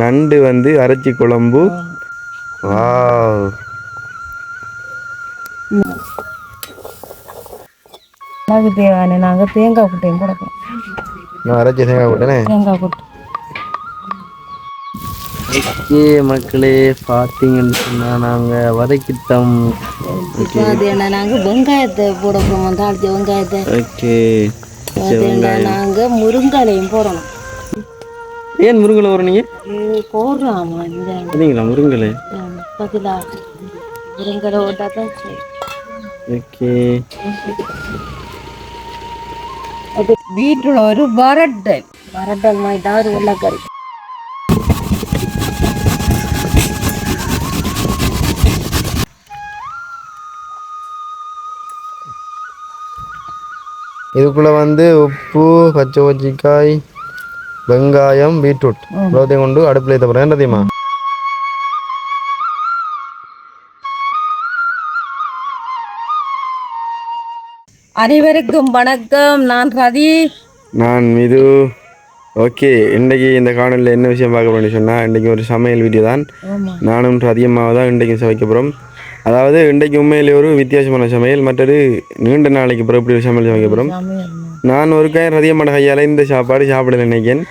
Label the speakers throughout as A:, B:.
A: நண்டு வந்து அரைச்சி குழம்பு. வாவ்.
B: அதுக்கு தேவையான நாங்கள் தேங்காய் குட்டையும் கொடுப்போம்
A: நான் அரைச்சி தேங்காய்
B: தேங்காய் குட்டை
A: ஓகே மக்களே பார்த்தீங்கன்னு சொன்னால் நாங்கள் வதக்கிட்டோம்.
B: நாங்கள் வெங்காயத்தை போட போகிறோம் தாளிச்ச வெங்காயத்தை.
A: ஓகே.
B: நாங்கள் முருங்காலையும் போடணும்.
A: ஏன் முருங்கலை வரும் நீங்கள்
B: இது போடுறாமா இந்த
A: சரிங்களா முருங்கலை?
B: பதிலா. முருங்கலை ஓட்டா தான் சரி.
A: ஓகே.
B: அது வீட்டில் ஒரு வரட்டல். வரட்டல் மாதிரி தான் ஒரு வெள்ளைக்கறி
A: இதுக்குள்ளே வந்து உப்பு பச்சை கொச்சிக்காய் வெங்காயம் பீட்ரூட். இவ்வளோத்தையும் கொண்டு அடுப்பில் ஏற்ற போகிறேன் தெரியுமா?
B: அனைவருக்கும் வணக்கம். நான் ரதி
A: நான் மிது. ஓகே இன்றைக்கி இந்த காணொலியில் என்ன விஷயம் பார்க்க போறேன்னு சொன்னால் இன்றைக்கி ஒரு சமையல் வீடியோ தான். நானும் அதிகமாக தான் இன்றைக்கு சமைக்க போகிறோம் அதாவது இன்றைக்கு உண்மையிலே ஒரு வித்தியாசமான சமையல் மற்றது நீண்ட நாளைக்கு பிறகு இப்படி ஒரு சமையல் சமைக்க போகிறோம் நான் ஒரு கை ரதியமான கையால் இந்த சாப்பாடு சாப்பிடல நினைக்கிறேன்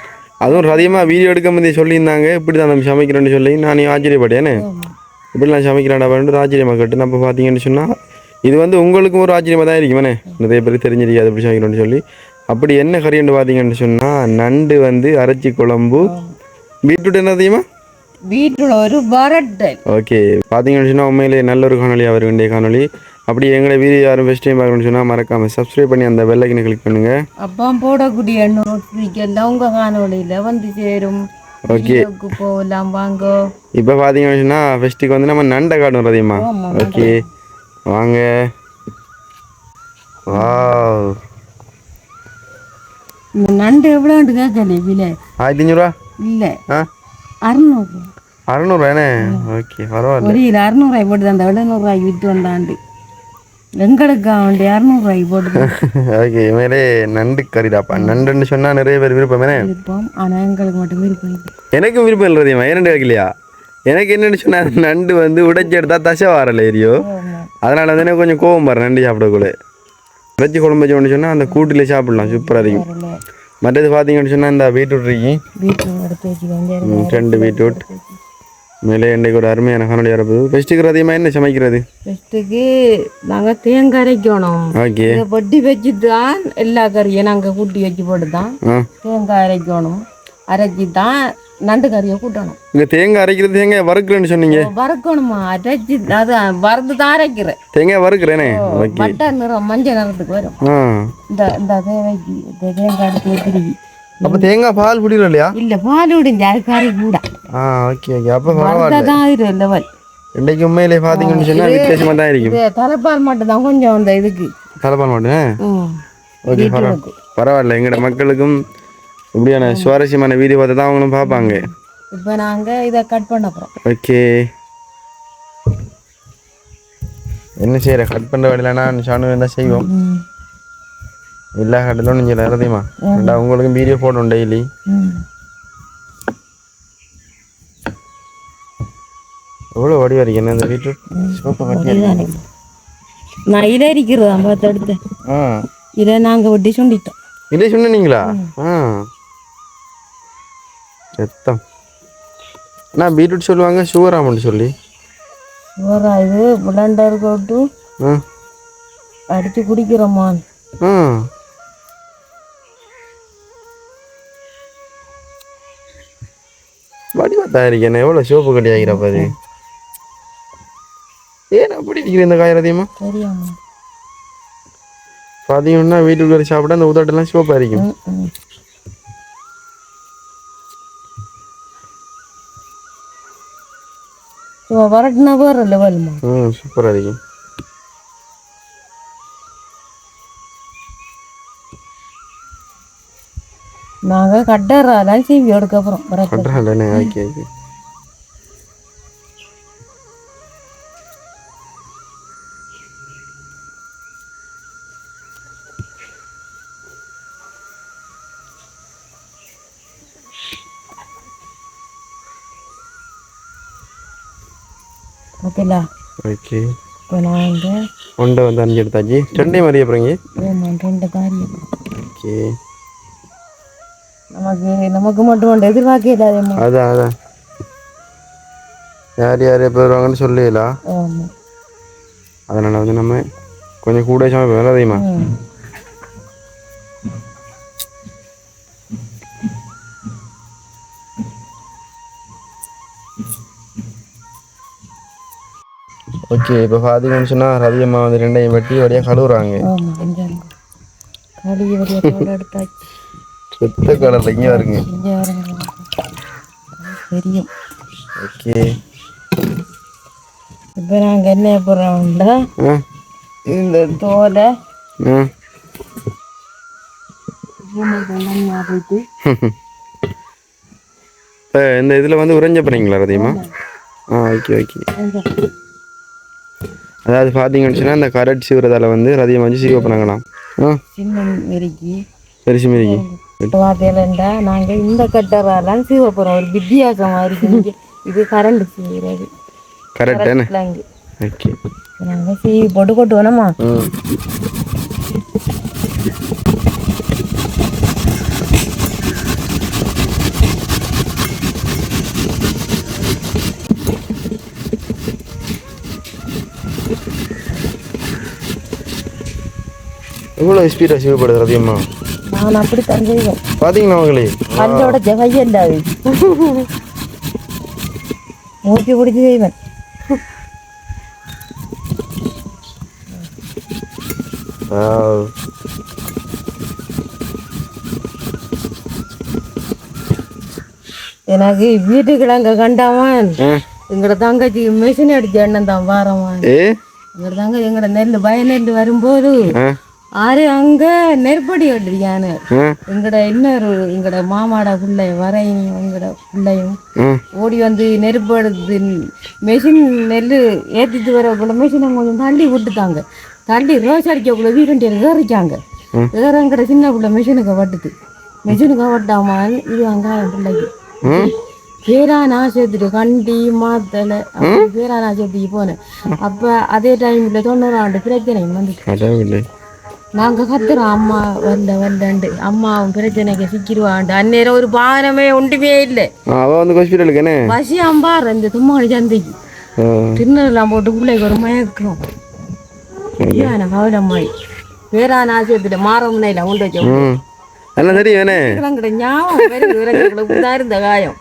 A: அதுவும் ரதியமாக வீடியோ எடுக்க முந்தைய சொல்லியிருந்தாங்க. இப்படி தான் நம்ம சமைக்கிறோன்னு சொல்லி நான் ஆச்சரியப்பட்டேனே.
B: ஆமா.
A: இப்படிலாம் சமைக்கிறாடா ஒரு ஆச்சரியமாக கட்டு நம்ம பார்த்தீங்கன்னு சொன்னால் இது வந்து உங்களுக்கும் ஒரு ஆச்சரியமாக தான் இருக்குமே நிறைய பேருக்கு தெரிஞ்சிருக்காது எப்படி சமைக்கணும்னு சொல்லி. அப்படி என்ன கறின்னு பார்த்தீங்கன்னு சொன்னால் நண்டு வந்து அரைச்சி குழம்பு. பீட்ரூட் என்ன தெரியுமா?
B: வீட்டில் ஒரு வரட்டல்
A: ஓகே. பார்த்தீங்கன்னு சொன்னால் உண்மையிலேயே நல்ல ஒரு காணொலி அவர் வேண்டிய காணொலி அப்படி எங்களை வீடியோ யாரும் ஃபஸ்ட் டைம் பார்க்கணும்னு சொன்னால் மறக்காமல் சப்ஸ்கிரைப் பண்ணி அந்த பெல்லைக்கனை கிளிக் பண்ணுங்கள்
B: அப்பா போடக்கூடிய நோட்டிஃபிகேஷன் உங்க காணொலியில வந்து சேரும்.
A: ஓகே
B: போகலாம் வாங்க.
A: இப்போ பார்த்தீங்கன்னு சொன்னால் ஃபெஸ்ட்டுக்கு வந்து நம்ம நண்டை காட்டும் ரதியம்மா ஓகே வாங்க. வாவ்
B: இந்த நண்டு எவ்வளோண்டு கேட்கல? விலை.
A: ஆயிரத்தி அஞ்சூறுவா
B: இல்லை.
A: ஆ?
B: அறுநூறு.
A: அறநூறுவாண்ணே ஓகே பரவாயில்ல.
B: ஒரு அறுநூறுவாய் போட்டு அந்த எழுநூறுவாய்க்கு விற்று வந்தாண்டு. எங்களுக்கா? வேண்டிய அறுநூறுவாய்க்கு போட்டு
A: ஓகே மேலே நண்டு கறிடாப்பா நண்டுன்னு சொன்னால் நிறைய பேர் விருப்பமே
B: இருப்போம் ஆனால் எங்களுக்கு மட்டும் விருப்பம் இல்லை.
A: எனக்கும் விருப்பம் இல்லை ரதியம்மா ஏன்னு கேட்கலையா எனக்கு என்னன்னு சொன்னால் நண்டு வந்து உடைச்சி எடுத்தா தசை வரல ஏரியோ அதனால வந்து எனக்கு கொஞ்சம் கோவம் வர நண்டு சாப்பிடக்குள்ள. வெஜ்ஜு குழம்பு வச்சு சொன்னால் அந்த கூட்டில் சாப்பிடலாம் சூப்பராக இருக்கும். மற்றது பார்த்தீங்கன்னு சொன்னால் இந்த பீட்ரூட் இருக்கு. ரெண்டு பீட்ரூட் மேலே இன்றைக்கு ஒரு அருமையான காணொலி வரப்போகுது. ஃபெஸ்ட்டுக்கு அதிகமாக என்ன சமைக்கிறது?
B: ஃபஸ்ட்டுக்கு நாங்கள் தேங்காய் அரைக்கணும்.
A: ஓகே.
B: வட்டி வச்சு தான் எல்லா கறியும் நாங்கள் கூட்டி வச்சு போட்டு தான்
A: ஆ.
B: தேங்காய் அரைக்கணும். அரைச்சி தான் நண்டு கறியை கூட்டணும்.
A: இங்கே தேங்காய் அரைக்கிறது தேங்காய் வறுக்கிறேன்னு சொன்னீங்க.
B: வறுக்கணுமா? அரைச்சி அது வறுத்து தான் அரைக்கிறேன்.
A: தேங்காய் வறுக்கிறேனே? ஓகே.
B: நிறம் மஞ்சள் நிறத்துக்கு வரும். இந்த இந்த தேவைக்கு தேங்காய் எடுத்து திருவி
A: அப்போ தேங்காய் பால் பிடிக்கல இல்லையா?
B: இல்லை பால் விடுங்க அது கறி கூட.
A: ஆ ஓகே ஓகே அப்போ பரவாயில்ல.
B: லெவல்
A: இன்றைக்கு உண்மையிலே பார்த்தீங்கன்னு சொன்னால் வித்தியாசமாக தான் இருக்கும்.
B: தலைப்பால் மட்டும் தான் கொஞ்சம் அந்த இதுக்கு.
A: தலைப்பால் மாட்டேன்
B: ம்
A: ஓகே பரவாயில்ல பரவாயில்ல. எங்களோட மக்களுக்கும் இப்படியான சுவாரஸ்யமான வீடியோ பார்த்து தான் அவங்களும் பார்ப்பாங்க.
B: இப்போ நாங்கள் இதை கட் பண்ண போகிறோம்
A: ஓகே என்ன செய்யற? கட் பண்ணுற வேலையிலனா சாணு இருந்தால் செய்வோம்? எல்லா நீங்கள் இறதியுமா ரெண்டா உங்களுக்கும் வீடியோ போடணும் டெய்லி
B: ம்
A: எவ்வளோ வடி வரைக்கும் என்ன இந்த வீட்டு சிவப்பு கட்டி
B: இதுதானே. நான் இதை இருக்கிறதா பார்த்து எடுத்து இதை நாங்கள் வெட்டி சுண்டிட்டோம்
A: இதே சொன்னீங்களா ஆ செத்தம் நான் பீட்ரூட் சொல்லுவாங்க சுகர் ஆமன்னு சொல்லி
B: ஓரா இது பிளண்டர் போட்டு அடித்து குடிக்கிறோமா
A: ஆ வடிவா தயாரிக்கணும் எவ்வளோ சிவப்பு கட்டி ஆகிறப்ப அது ஏன் அப்படி இருக்கிற இந்த காய் அதிகமா
B: தெரியாமா
A: பார்த்தீங்கன்னா வீட்டுக்கு வரை சாப்பிட்டா அந்த உதட்டெல்லாம் சிவப்பாக இருக்கும்
B: ம் ம் இப்போ வரட்டுனா வேறு லெவலுமா
A: ம் சூப்பராக இருக்கும்
B: நாங்கள் கட்டறா தான் சீவி எடுக்க போகிறோம்
A: கட்டறாலே ஓகே ஓகே.
B: ஓகேலா
A: ஓகே.
B: இப்போ நான் வந்து
A: ஒண்டை வந்து அஞ்சு எடுத்தாச்சு ரெண்டே மாதிரி அப்புறங்க ஆமாம்
B: ரெண்டு மாதிரி
A: ஓகே.
B: நமக்கு நமக்கு மட்டும் ஒன்று எதிர்பார்க்கலாதேம்மா
A: அதான் அதான் யார் யார் எப்போ வருவாங்கன்னு சொல்லலாம் அதனால் வந்து நம்ம கொஞ்சம் கூட சமைப்போம் அதிகமா ஓகே இப்போ பார்த்தீங்கன்னு சொன்னால் ரதியம்மா வந்து ரெண்டையும் வெட்டி வழியாக கழுவுறாங்க.
B: காலியை வழியாக எடுத்தாச்சு.
A: சுத்த கலரில் இங்கே வருங்க.
B: இங்கே வரங்க. தெரியும்.
A: ஓகே.
B: இப்போ நாங்கள் என்ன போகிறோம்ல
A: ஆ
B: இந்த தோலை
A: இந்த இதில் வந்து உறைஞ்ச போகிறீங்களா ரதியம்மா ஆ ஓகே ஓகே. அதாவது பார்த்தீங்கன்னு சொன்னால் இந்த கரட் சீவுறதால வந்து ரதியம் வந்து சீவ பண்ணாங்களாம் ஆ.
B: சின்ன மெருக்கி
A: பெருசு மாரிக்கு
B: வார்த்தையிலண்டா நாங்கள் இந்த கட்டராலாம் சீவ போகிறோம் ஒரு வித்தியாசமாக இருக்கு. இது கரண்ட் சீவுறது.
A: Correct okay.
B: நாங்கள் சீவி போட்டு கொட்டு வேணாமா
A: எவ்வளோ ஸ்பீடாக சீவப்படுது ரதியம்மா
B: நான் அப்படி தான் செய்வேன்
A: பார்த்தீங்களா அவங்களே
B: கல்லோட ஜகைய இல்லாது மூச்சு பிடிச்சி செய்வேன். எனக்கு வீட்டுக்கிழங்க கண்டாமன்
A: ஆ.
B: எங்கட தங்கச்சி மிஷின் அடிச்ச எண்ணம் தான் வாரவன் எங்கட தங்க எங்கட நெல் வய நெல் வரும்போது ஆறு அங்க நெருப்படி வெட்டுறியானு
A: ஆ.
B: எங்கட இன்னொரு எங்கட மாமாட பிள்ளை வரையும் எங்கட பிள்ளையும் ஓடி வந்து நெருப்பு எடுத்து மெஷின் நெல் ஏற்றிட்டு வரக்குள்ள மிஷினை கொஞ்சம் தள்ளி விட்டுட்டாங்க. தள்ளி ரோஸ் அடிக்கக்குள்ள வீரண்டியில் ஏறிச்சாங்க ஏறங்கிற சின்ன பிள்ளை மிஷினுக்கு வட்டுது. மிஷினுக்கு வட்டாமல் இது வெங்காயம் பிள்ளைக்கு. பேரா நான் சேர்த்துட்டு கண்டி மாத்தலை. பேரா நான் சேர்த்துக்கு போனேன். அப்போ அதே டைமில் தொண்ணூறாண்டு பிரச்சனை வந்துச்சு.
A: கடவுளே.
B: நாங்கள் கத்துறோம். அம்மா வரல வரலண்டு அம்மாவும் பிரச்சனைக்கு சிக்கிடுவாண்டு அந்நேரம் ஒரு பானமே ஒன்றுமே இல்லை.
A: ஆ, அவ வந்து ஹாஸ்பிட்டலுக்கு என்ன?
B: பசி அம்பார் இந்த தும்மாடி சந்தைக்கு திருநெல்லாம் போட்டு பிள்ளைக்கு ஒரு மயக்கம் ஐயா எனக்கு கவலம்மாய் வேற நான் சேர்த்துட்டு மாறமுனையில கொண்டு வச்சோம்
A: எல்லாம் தெரியும்
B: இருந்த காயம்.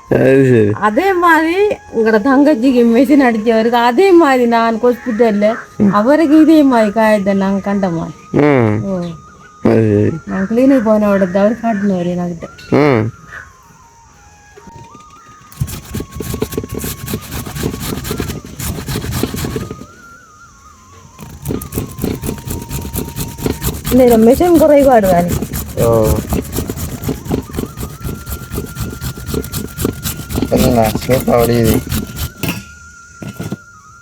A: அது
B: மாதிரி உங்களோட தங்கச்சிக்கு மெஷின் அடிச்சவருக்கு அதே மாதிரி நான் ஹாஸ்பிட்டல்ல அவருக்கு இதே மாதிரி காயத்தை நாங்கள் கண்டோமா நான் கிளீனிக் போன விட தவிர காட்டினவர் என்கிட்ட இந்த மிஷின் குறைபாடு தானே
A: என்னண்ணா சிவப்பா வடியுது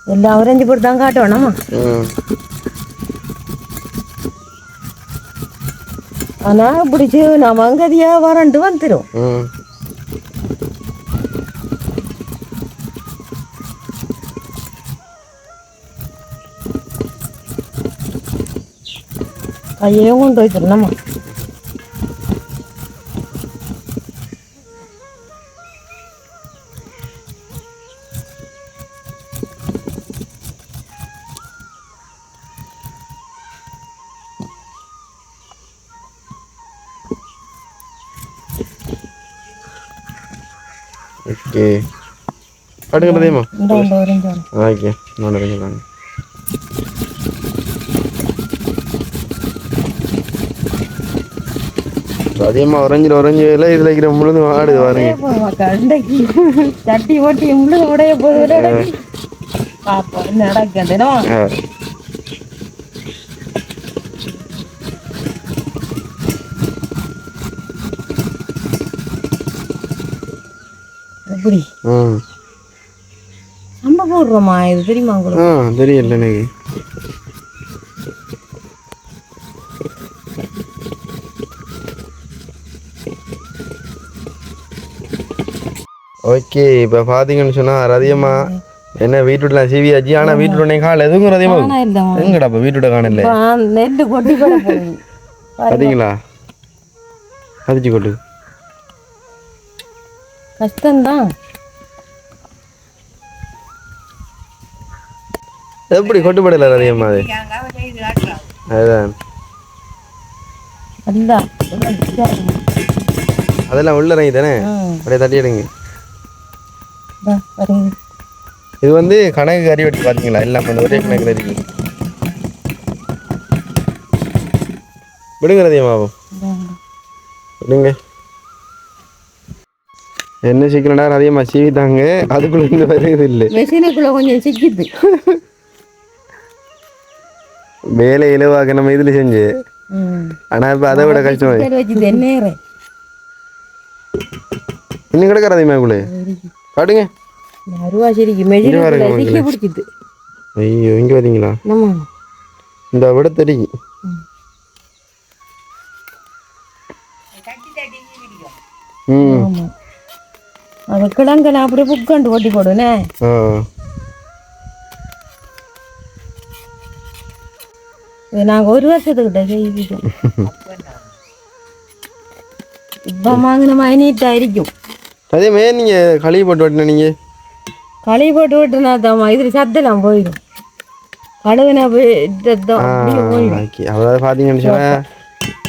B: எல்லாம் அவரஞ்சு போட்டு தான் காட்டணுமா ஆனா பிடிச்சி நம்ம அங்கதியா வரண்டு வந்துடும் கையையும் கொண்டு வச்சிடணுமா
A: ஓகே
B: இந்த வரைஞ்சோம்
A: ஓகே நான் நினைக்கிறாங்க அதிகமாக உறைஞ்சிட உறைஞ்சில இதில் இருக்கிற முழுது ஆடுது பாருங்க
B: தட்டி ஓட்டி முழுக உடைய போது பாப்போம் நடக்குதுனோ நம்ம போடுறோமா? இது தெரியுமா உங்களுக்கு?
A: ஆ தெரியல எனக்கு. ஓகே இப்போ பார்த்தீங்கன்னு சொன்னால் ரதியம்மா என்ன வீட்டுல சிவியாச்சு ஆனா வீட்டுல உடனே கால எதுவும் அதிகமா எங்கடா அப்ப வீட்டுல காணல?
B: இப்போ நெல்லு கொட்டி
A: பாத்தீங்களா? அதிச்சு கொட்டு
B: கஷ்டம்தான்.
A: எப்படி கொட்டுப்படல அதிகமா அது அதுதான். அதெல்லாம் உள்ள இறங்கி தானே? அப்படியே தட்டி எடுங்க.
B: இதா
A: வந்து கணக்கு கறி வெட்டி பாத்தீங்களா எல்லாம் அந்த ஒரே கணக்குல இருக்கு விடுங்க
B: இந்தா.
A: விடுங்க. என்ன சிக்கனடா அதிகமாக சீவிட்டாங்க அதுக்குள்ள இருந்து வருது இல்லை
B: மெஷினுக்குள்ள கொஞ்சம் சிக்கிது.
A: வேலை இலவாக நம்ம இதில் செஞ்சு.
B: ம்.
A: ஆனால் இப்போ அதை விட கஷ்டம் இன்னும் கிடக்கிற அதிகமாகுள்ளே காட்டுங்க.
B: அருவாசிரிக்கு
A: இருவாருங்க
B: மெஷினுக்குள்ள சிக்கி
A: மக்களே.
B: பிடிச்சிது
A: ஐயோ இங்கே
B: நம்ம
A: இந்த விட தெரியும் ம்.
B: அது கிழங்கெல்லாம் அப்படியே புக்கண்டு ஓட்டி போடுனே இது நாங்கள் ஒரு வருஷத்துக்கிட்ட செய்விட்டோம் இப்போ வாங்கின மாதிரி நீட்டாக இருக்கும்
A: அதே மாதிரி நீங்கள் களி போட்டு வெட்டின நீங்கள்
B: களி போட்டு விட்டுனா தாம்மா இதில் சத்தெல்லாம் போயிடும். கழுவினா
A: ஓகே அதாவது பார்த்தீங்கன்னு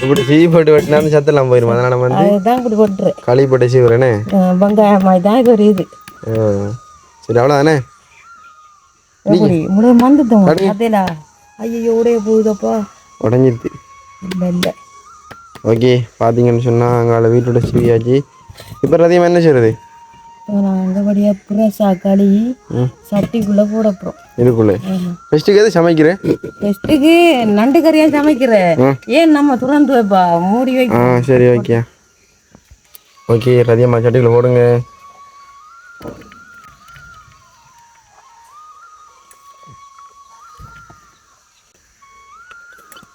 A: இப்படி சீ போட்டு வெட்டினா அந்த சத்தெல்லாம் போயிடும். அதனால் நம்ம வந்து
B: அதுதான் இப்படி கொட்டுறேன்
A: களி போட்டு சீவுறேனே?
B: வெங்காயம் மாதிரி தான் இது ஒரு இது.
A: சரி அவ்வளோதானே
B: முழு மந்துட்டோம். அதேலா ஐயோ உடைய போகுதப்பா. இல்லை இல்லை.
A: ஓகே பார்த்தீங்கன்னு சொன்னால் அங்கே வீட்டோட சிவியாச்சு இப்போ அதிகமாக என்ன செய்யறது
B: நாங்கள் புரசா களி
A: ம்.
B: சட்டிக்குள்ளே போட போகிறோம்
A: இதுக்குள்ளே. ஃபஸ்ட்டுக்கு எது சமைக்கிறேன்
B: ஃபஸ்ட்டுக்கு நண்டு கறியாக சமைக்கிறேன். ஏன் நம்ம துறந்து வைப்பா? மூடி
A: ஆ
B: வைக்க
A: சரி ஓகே. ஓகே ரதியம்மா சட்டியில் போடுங்க.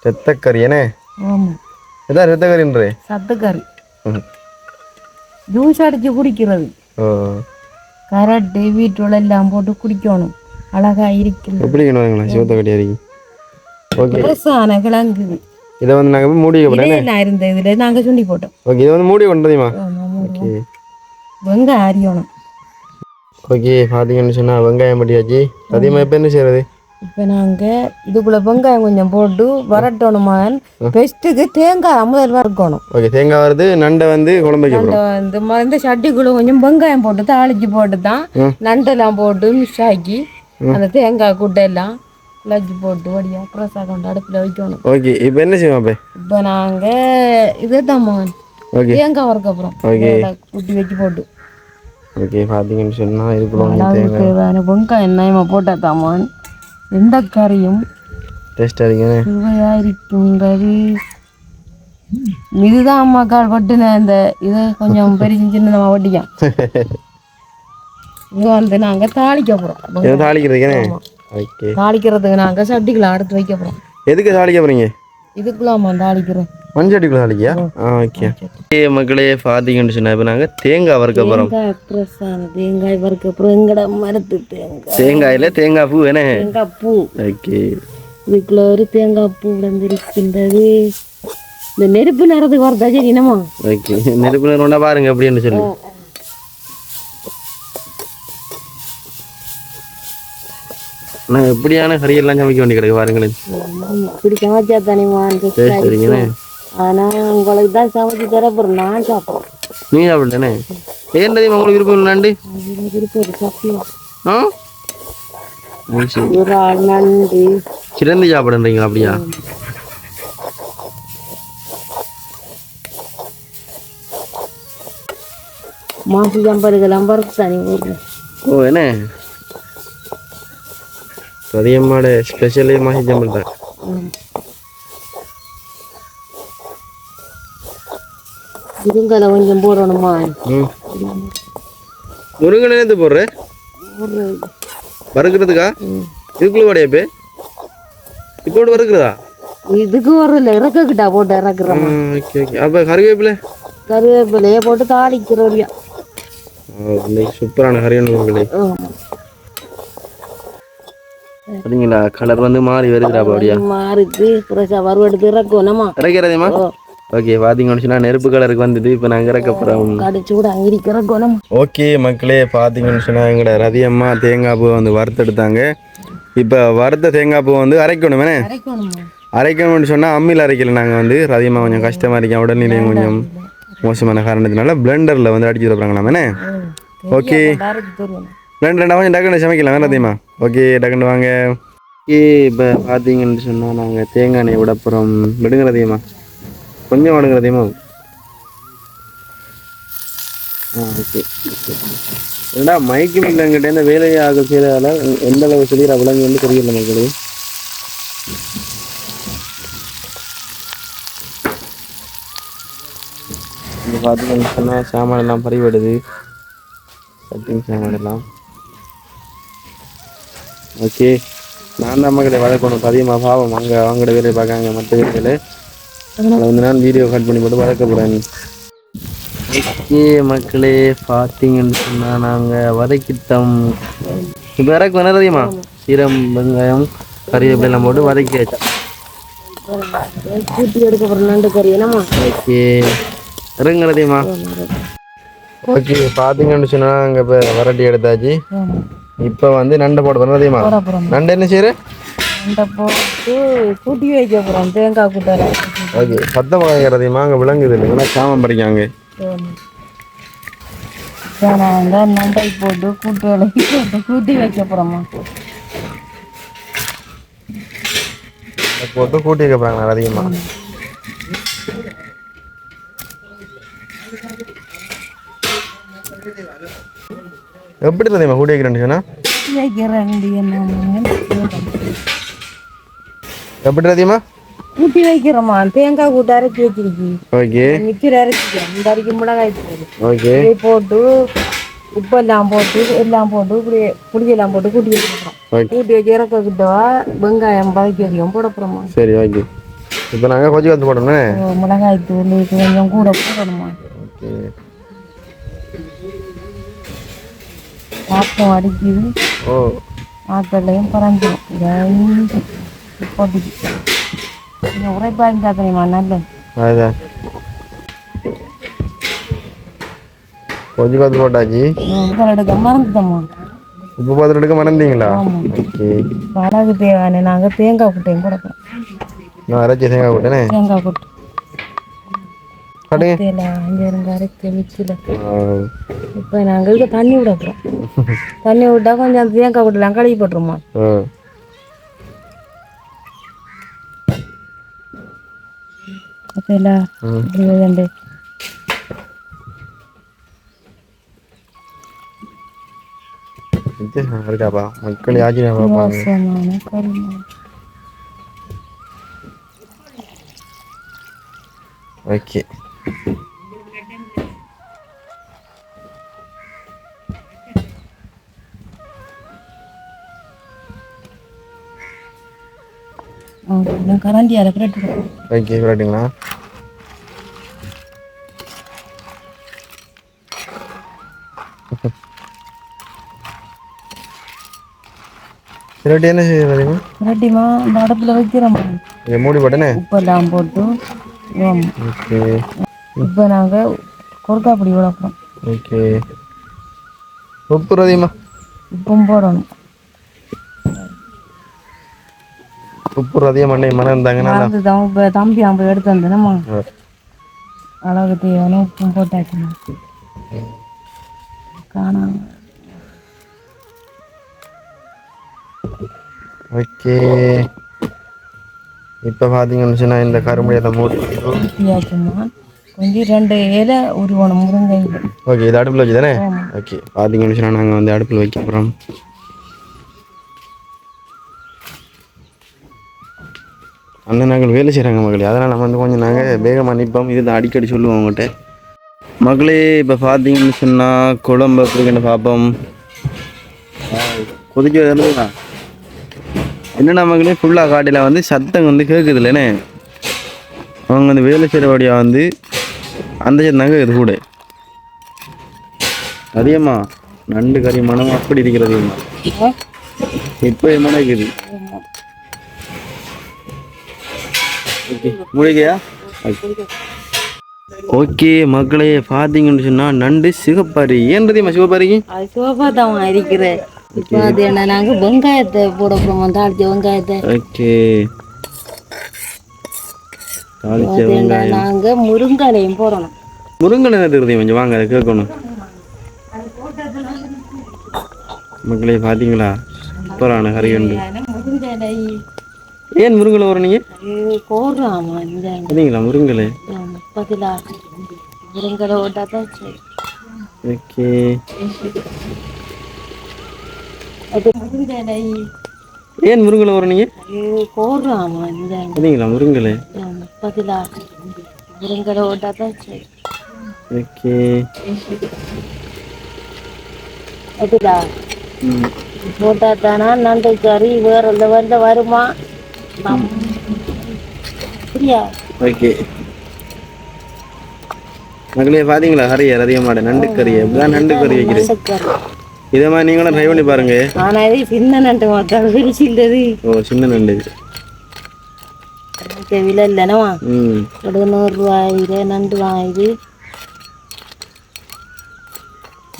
A: ரத்தக்கறி
B: ஆமாம்
A: எதான் ரத்தக்கறின்றே
B: சத்துக்கறி. ஜூஸ் அடித்து குடிக்கிறது. கரட்டு வீட்டுல எல்லாம் போட்டு குடிக்கணும். அழகா இருக்கிறது.
A: எப்படி வேணுங்களா சிவத்த கட்டியாரிக்கு ஓகே.
B: பெருசான கிழங்குது
A: இதை வந்து நாங்கள் மூடி வைக்கிறேன்
B: இடையில இருந்த இதுல நாங்க சுண்டி போட்டோம்.
A: ஓகே இதை வந்து மூடி
B: மூடி.
A: ஓகே.
B: வெங்காயம் அரியணும்.
A: ஓகே பார்த்தீங்கன்னு சொன்னால் வெங்காயம் பட்டியாச்சு அதிகமாக இப்போ என்ன செய்யறது?
B: இப்ப நாங்க இதுக்குள்ள வெங்காயம் கொஞ்சம் போட்டு வரட்டணுமான் பெஸ்ட்டுக்கு தேங்காய் முதல் வறுக்கணும்.
A: ஓகே தேங்காய் வருது நண்டை வந்து குழம்புக்கு
B: அந்த
A: அப்புறம்
B: இந்த ம- இந்த சட்டிக்குள்ள கொஞ்சம் வெங்காயம் போட்டு தாளிச்சு போட்டு தான். நண்டெல்லாம் போட்டு மிக்ஸ் ஆக்கி அந்த தேங்காய் கூட்டெல்லாம் லஜ்ஜி போட்டு வடியா பிரசா கொண்டு அடுப்புல வைக்கணும்.
A: ஓகே இப்போ என்ன செய்வோம்
B: இப்போ நாங்க இதுதான்
A: ஓகே.
B: தேங்காய் வறுக்க அப்புறம். குட்டி வச்சு போட்டு.
A: ஓகே பார்த்தீங்கன்னு சொன்னால் இதுக்குள்ள
B: வெங்காயம் நயமா போட்டா தாமான் எந்த கறியும்
A: டேஸ்ட்டாக இருக்குன்னு
B: சுவையா இருக்கின்றது இதுதான் அம்மா கால் பட்டுன இந்த இதை கொஞ்சம் பெரிய சின்னதாக வட்டிக்கான் இது வந்து நாங்க தாளிக்க போறோம்.
A: ஓகே
B: தாளிக்கிறதுக்கு நாங்க சட்டிக்குள்ள அடுத்து வைக்க போறோம்.
A: எதுக்கு தாளிக்க போகிறீங்க
B: இதுக்குள்ளாமா தாளிக்கிறோம்.
A: மஞ்சட்டிக்குள்ள தாளிக்கியா ஓகே. மக்களே பார்த்தீங்கன்னு சொன்னால் இப்போ நாங்கள் தேங்காய் வறுக்க போகிறோம்
B: தேங்காய் வறுக்க அப்புறம் எங்கட மரத்து தேங்காய்?
A: தேங்காயில் தேங்காய் பூ என்ன
B: தேங்காய் பூ.
A: ஓகே.
B: இதுக்குள்ள ஒரு தேங்காய் பூ விழுந்திருக்கின்றது இந்த நெருப்பு நேரத்துக்கு வரதா சரி என்னமா?
A: ஓகே. நெருப்பு நேரம் பாருங்க அப்படின்னு சொல்லி. நான் எப்படியான கறியெல்லாம் சமைக்க வேண்டி கிடக்கு பாருங்களேன்.
B: இப்படி சமைச்சா
A: சரி சரிங்கண்ணே.
B: ஆனா உங்களுக்கு தான் சமைச்சு தர போறேன் நான் சாப்பிட்றேன்.
A: நீ சாப்பிட்டேனே ஏன்டதி உங்களுக்கு விருப்பம் இல்லாண்டு
B: விருப்பம் சத்தியம்
A: ஆ?
B: ஒரு ஆள் நண்டு.
A: சிறந்து சாப்பிடுறீங்களா அப்படியா?
B: மாசி சம்பருக்கெல்லாம் பருப்பு தானே ஊரில்
A: ஓ என்ன? சதியம்மாட ஸ்பெஷலே மாசி ஜம்பல் தான்.
B: இருங்கலை கொஞ்சம் போடணுமா?
A: முருங்கல் என்னது போடுற? வறுக்கிறதுக்கா? இதுக்குள்ள வடையா இப்போ இப்போ வறுக்கிறதா?
B: இதுக்கு ஒரு இறக்கக்கிட்டா போட்டு இறக்குறோம்.
A: Okay okay. அப்போ கறிவேப்பிலை
B: கருவேப்பிலையே போட்டு தாளிக்கிறோம்
A: சூப்பரான
B: ஆமா.
A: சரிங்களா கலர் வந்து மாறி வருதுடா அப்படியா?
B: மாறுது புரசா வறுவெடுத்து இறக்கும் நம்ம
A: இறக்கிறதேம்மா ஓகே பார்த்தீங்கன்னு சொன்னா நெருப்பு கலருக்கு வந்தது இப்போ நாங்கள் இறக்க போகிறோம்
B: கடிச்சு கூட அங்கிரிக்கு இறக்கும் நம்ம
A: ஓகே மக்களே பார்த்தீங்கன்னு சொன்னால் எங்களோட ரதியம்மா தேங்காய் பூ வந்து வறுத்தெடுத்தாங்க. இப்போ வறுத்த தேங்காய் பூ வந்து அரைக்கணுமே
B: அரைக்கணுமா?
A: அரைக்கணும்னு சொன்னால் அம்மியில் அரைக்கல நாங்கள் வந்து. ரதியம்மா கொஞ்சம் கஷ்டமாக இருக்கேன் உடல்நிலை கொஞ்சம் மோசமான காரணத்தினால பிளெண்டரில் வந்து அடிச்சு தரப்பாங்களாமே ஓகே
B: டேரக்ட் தெரியும்
A: பிளெண்டர்னா கொஞ்சம் டக்குன்னு சமைக்கலாம் ரதியம்மா ஓகே டக்குன்னு வாங்க. ஓகே இப்போ பார்த்தீங்கன்னு சொன்னால் நாங்கள் தேங்காய் எண்ணெய் விட போகிறோம் விடுங்க ரதியம்மா கொஞ்சம் விடுங்க ரதியம்மா ஆ ஓகே. ஏண்டா மைக்கு இல்லைங்கிட்ட இந்த ஆக செய்யறதால எந்த அளவு சொல்லிடுற விலங்கு வந்து தெரியல மக்களே இங்கே பார்த்தீங்கன்னு சொன்னால் சாமான் எல்லாம் பறிவிடுது கட்டிங் சாமான் எல்லாம் ஓகே. நான் தான் மக்களை வளர்க்கணும் அதிகமாக பாவம் அங்கே அவங்களோட வேலையை பார்க்காங்க மற்ற வேலையில் அதனால் வந்து நான் வீடியோ கட் பண்ணி போட்டு வளர்க்க போகிறேன் ஓகே மக்களே பார்த்தீங்கன்னு சொன்னால் நாங்கள் வதக்கிட்டோம். இப்போ இறக்கு வேணா தெரியுமா? சீரம் வெங்காயம் கறிவேப்பிலை எல்லாம் போட்டு
B: கூட்டி எடுக்க நண்டு கறி. என்னம்மா?
A: ஓகே. பார்த்தீங்கன்னு சொன்னால் அங்கே இப்போ வரட்டி எடுத்தாச்சு. இப்போ வந்து நண்டை போட போகிறோம்
B: போகிறோம்
A: நண்டு என்ன செய்கிற
B: நண்டை போட்டு கூட்டி வைக்க போகிறோம் தேங்காய் கூட்டார
A: ஓகே சத்தம் வாங்கிறதையுமா அங்கே விளங்குது இல்லைங்களா? சாமம் பறிக்காங்க
B: நாங்கள் நண்டை போட்டு கூட்டு விலைக்கு போட்டு கூட்டி வைக்க போகிறோம்மா
A: அதை போட்டு கூட்டி வைக்க போகிறாங்க அதிகமாக எப்படி தெரியுமா கூட்டி வைக்கிறேன்னு சொன்னா?
B: கூட்டி வைக்கிறேன் என்ன
A: எப்படி தெரியுமா?
B: கூட்டி வைக்கிறோம்மா தேங்காய் கூட்டு அரைச்சி வச்சிருக்கு.
A: ஓகே.
B: மிக்சர் அரைச்சிக்கிறோம் இந்த அரைக்கு மிளகாய்
A: ஓகே.
B: போட்டு உப்பெல்லாம் போட்டு எல்லாம் போட்டு இப்படி புளியெல்லாம் போட்டு கூட்டி வச்சுக்கிறோம்
A: ஓகே.
B: கூட்டி வச்சு இறக்க கிட்டவா வெங்காயம் பதக்கி வைக்கிறோம் போட போகிறோமா
A: சரி ஓகே. இப்போ நாங்கள் கொஞ்சம் கற்று போட்டோம்னே
B: மிளகாய் தூள் கொஞ்சம் கூட போடணுமா?
A: ஓகே.
B: ஆப்பம் அடிக்குது.
A: ஓ.
B: ஆக்கள்லையும் பறந்துடும் போட்டுக்கு கொஞ்சம் உரைப்பா இருந்தா தெரியுமா நல்ல
A: அதுதான் கொஞ்சம் போட்டாச்சு
B: எடுக்க மறந்துட்டோமா
A: உப்பு பாத்திரம் எடுக்க மறந்தீங்களா ஓகே
B: பழகு தேவையான நாங்கள் தேங்காய் குட்டையும் கொடுப்போம்
A: நான் அரைச்சி தேங்காய் போட்டேனே
B: தேங்காய் குட்டை அரைச்சி மிச்சில் இப்போ நாங்கள் இதுக்கு தண்ணி விட போகிறோம் தண்ணி விட்டா கொஞ்சம் தேங்காய் குட்டைலாம் கழுவி போட்டுருமா
A: ஆ
B: அப்பல
A: ம்.
B: இப்படி விழுந்து
A: இது இருக்காப்பா ஓகே
B: கரண்டி அதை பிரட்டு
A: ஓகே சிலட்டி என்ன செய்யுது
B: பிரட்டிமா இந்த அடுப்பில் வைக்கிறோம்
A: இதை மூடி போட்டேனே?
B: உப்பெல்லாம் போட்டு.
A: ஓகே.
B: இப்போ நாங்கள் கொறுக்காப்பொடி விளக்குறோம்.
A: ஓகே. உப்பு
B: உப்பும் போடணும்.
A: உப்பு ரதியம் மண்ணை மனம் இருந்தாங்கன்னா
B: தம்பி அவங்க எடுத்து வந்தேனம்மா அளவுக்கு தேவையான உப்பும் போட்டாச்சுமா காணாம.
A: ஓகே. இப்போ பார்த்தீங்கன்னு சொன்னா இந்த கரும்புடியை மூடி
B: ஊற்றியாச்சுமா கொஞ்சம் ரெண்டு இலை உருவணும் முருங்கை.
A: ஓகே இது அடுப்பில் வச்சு தானே. ஓகே பார்த்தீங்கன்னு சொன்னால் நாங்கள் வந்து அடுப்பில் வைக்க போகிறோம் அண்ணன் நாங்கள் வேலை செய்கிறாங்க மகளே. அதனால் நம்ம வந்து கொஞ்சம் நாங்கள் வேகமாக நிற்போம் இது அடிக்கடி சொல்லுவோம் அவங்ககிட்ட மகளே இப்போ பார்த்தீங்கன்னு சொன்னால் குழம்பு எப்படின்னு பார்ப்போம் கொதிக்க இருந்ததுண்ணா என்னென்ன மகளே ஃபுல்லாக காட்டில் வந்து சத்தம் வந்து கேட்குது இல்லைண்ணே அவங்க வந்து வேலை செய்கிற வழியாக வந்து அந்த சத்தம் தான் கேட்குது கூட. அதிகமா. நண்டு கறி மனம் அப்படி இருக்கிறது. இப்போ என்ன இருக்குது மூலிகையா? ஓகே மக்களே பார்த்தீங்கன்னு சொன்னால் நண்டு சிகப்பாரி ஏன் தெரியுமா சிவப்பாரிக்கு
B: அது சிவப்பா தான் இருக்கிற இப்போ அது என்ன நாங்கள் வெங்காயத்தை போட போகிறோம் தாளிச்ச வெங்காயத்தை.
A: ஓகே. தாளிச்ச வெங்காயம்.
B: நாங்கள் முருங்கலையும் போடணும்.
A: முருங்கலை தெரியுது கொஞ்சம் வாங்க அதை கேட்கணும். மக்களே பார்த்தீங்களா? சூப்பரான கறி உண்டு. ஏன் முருங்கலை வரும் நீங்கள்
B: போடுறாமா இந்த
A: பார்த்தீங்களா முருங்கலை?
B: பதிலா. முருங்கலை ஓட்டா தான் சரி.
A: ஓகே. ஏன் முருங்கலை வரும் நீங்கள்
B: போடுறாமா இந்த
A: பார்த்தீங்களா முருங்கலை?
B: பதிலா. முருங்கலை ஓட்டா தான் சரி.
A: ஓகே.
B: போட்டா தானா நண்டு கறி வேற லெவலில் வருமா?
A: ஓகே மக்களே பார்த்தீங்களா கறியை அதிகமாட நண்டு கறியை இப்படிதான் நண்டு கறி வைக்கிறேன். இதே மாதிரி நீங்களும் ட்ரை பண்ணி பாருங்க.
B: ஆனா இது சின்ன நண்டு மாத்தாடு விரிச்சில்லது
A: ஓ சின்ன நண்டு. இது
B: விலை இல்லைனவா ஒரு நூறுரூவாயிரு நண்டு வாங்கிது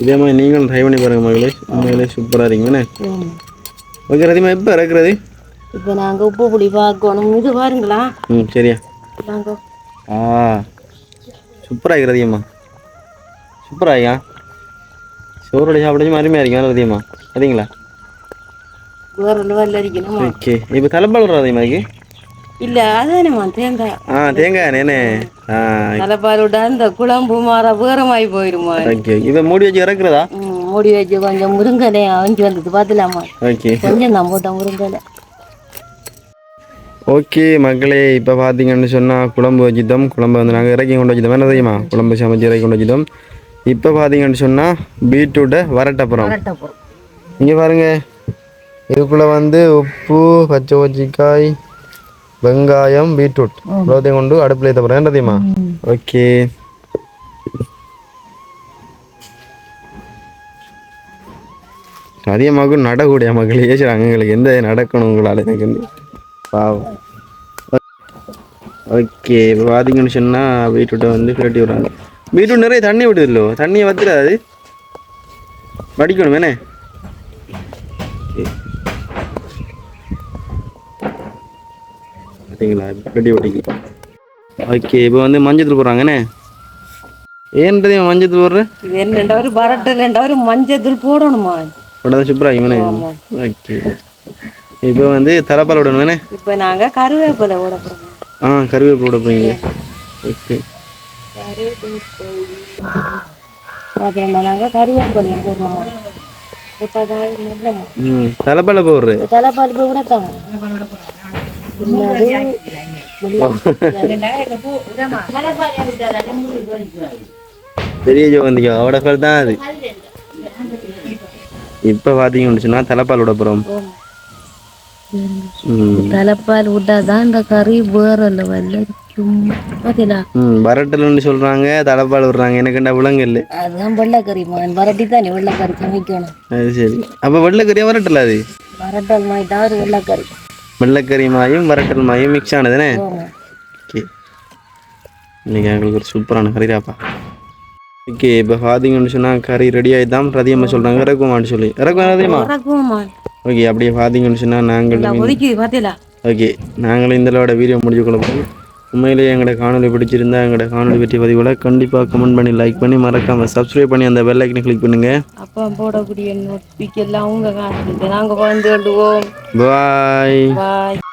A: இதே மாதிரி நீங்களும் ட்ரை பண்ணி பாருங்க மகளே. உண்மையிலே சூப்பராக இருக்கீங்கண்ணே ஓகே ரதிமா எப்போ இறக்குறது?
B: இப்போ நாங்கள் உப்பு புளி பார்க்கணும் இது பாருங்களா?
A: ம் சரியா.
B: நாங்கள்
A: ஆ சூப்பராக இருக்கு ரதியம்மா சூப்பராக சோறுடைய சாப்பிடுச்சு அருமையாக இருக்கும் ரதியம்மா சரிங்களா?
B: வேற லெவலில் இருக்கணுமா
A: ஓகே. இப்போ தலைப்பால் ரதியம்மாக்கு
B: இல்லை அதானேம்மா தேங்காய்.
A: ஆ தேங்காய் நேனே ஆ.
B: தலைப்பால் விட்டா இந்த குழம்பு மாற வேறமாயி போயிடுமா
A: ஓகே இப்போ மூடி வச்சு இறக்குறதா?
B: மூடி வச்சு கொஞ்சம் முருங்கலை அவிஞ்சு வந்தது பார்த்துலாமா
A: ஓகே.
B: கொஞ்சம் தான் போட்டேன் முருங்கலை
A: ஓகே மக்களே இப்போ பார்த்தீங்கன்னு சொன்னால் குழம்பு வச்சுட்டோம். குழம்பு வந்து நாங்கள் இறக்கி கொண்டு வச்சுட்டோம். என்ன தெரியுமா? குழம்பு சமைச்சு இறக்கி கொண்டு வச்சுட்டோம். இப்போ பார்த்தீங்கன்னு சொன்னால் பீட்ரூட்டை வரட்டப்புறம். இங்கே பாருங்க. இதுக்குள்ளே வந்து உப்பு பச்சை ஒச்சிக்காய் வெங்காயம் பீட்ரூட். இவ்வளோத்தையும் கொண்டு அடுப்பில் ஏற்ற போகிறேன் என்ன தெரியுமா? ஓகே. அதிகமாக நடக்கூடிய மக்கள் ஏசுறாங்க. எங்களுக்கு எந்த நடக்கணும் உங்களால் எனக்கு. பாவம். ஓகே இப்போ பார்த்தீங்கன்னு சொன்னால் பீட்ரூட்டை வந்து பிரட்டி விடுறாங்க. பீட்ரூட் நிறைய தண்ணி விடுதில்லோ தண்ணியை வத்துடாது வடிக்கணும் என்ன பார்த்தீங்களா பிரட்டி வடிக்கும் ஓகே இப்போ வந்து மஞ்சள் போடுறாங்கண்ணே ஏன்றது மஞ்சள் போடுற?
B: இது என்னண்டா ஒரு பரட்டல் ஒரு மஞ்சள் தூள் போடணுமா
A: உடனே சூப்பராக இவனே. ஓகே. இப்போ வந்து தலைப்பால் விடணும்ண்ணே
B: இப்போ நாங்கள் கருவேப்பிலை போட போகிறோம்
A: ஆ கருவேப்பிலை விட போறீங்க. ஓகே.
B: பார்த்தீங்கன்னா நாங்கள் கருவேப்பிலை போடுறோம்.
A: தலைப்பால் போடுற
B: தலைப்பால்
A: பெரிய ஜோவந்திக்கா அவட பேர் தான் அது. இப்போ பார்த்தீங்கன்னு சொன்னால் தலைப்பால் விட போகிறோம்.
B: தலைப்பால் விட்டாதான் இந்த கறி வேற லெவல்ல சும்மா பார்த்தீங்களா
A: ம் வரட்டல்னு சொல்கிறாங்க தலைப்பால் விடுறாங்க எனக்குண்டா விலங்கு
B: அதுதான் வெள்ளைக்கறி மான் வரட்டி தானே வெள்ளைக்கறி சமைக்கணும்
A: அது சரி அப்போ வெள்ளைக்கறியா வரட்டல அது
B: வரட்டல் மாயிட்டா ஒரு வெள்ளைக்கறி
A: வெள்ளைக்கறி மாயும் வரட்டல் மாயும் மிக்ஸ் ஆனதுனே. ஓகே இன்னைக்கு எங்களுக்கு ஒரு சூப்பரான கறிடாப்பா ஓகே இப்போ பார்த்தீங்கன்னு சொன்னால் கறி ரெடி ஆகிதான் ரதியம்மா சொல்கிறாங்க இறக்குமான்னு சொல்லி இறக்குமா ரதியம்மா
B: இறக்குவோம் மான்
A: ஓகே அப்படியே பார்த்தீங்கன்னு சொன்னால் நாங்கள் ஓகே நாங்களும் இந்தளவோட வீடியோ முடிஞ்சு கொள்ளப்போம் உண்மையிலேயே எங்களோட காணொலி பிடிச்சிருந்தா எங்களோட காணொலி பற்றி பதிவுகளை கண்டிப்பாக கமெண்ட் பண்ணி லைக் பண்ணி மறக்காமல் சப்ஸ்கிரைப் பண்ணி அந்த பெல் ஐக்கனை கிளிக் பண்ணுங்கள்
B: அப்பா போடக்கூடிய நோட்டிஃபிகேஷன் அவங்க காசு நாங்கள் வந்து
A: பாய்
B: பாய்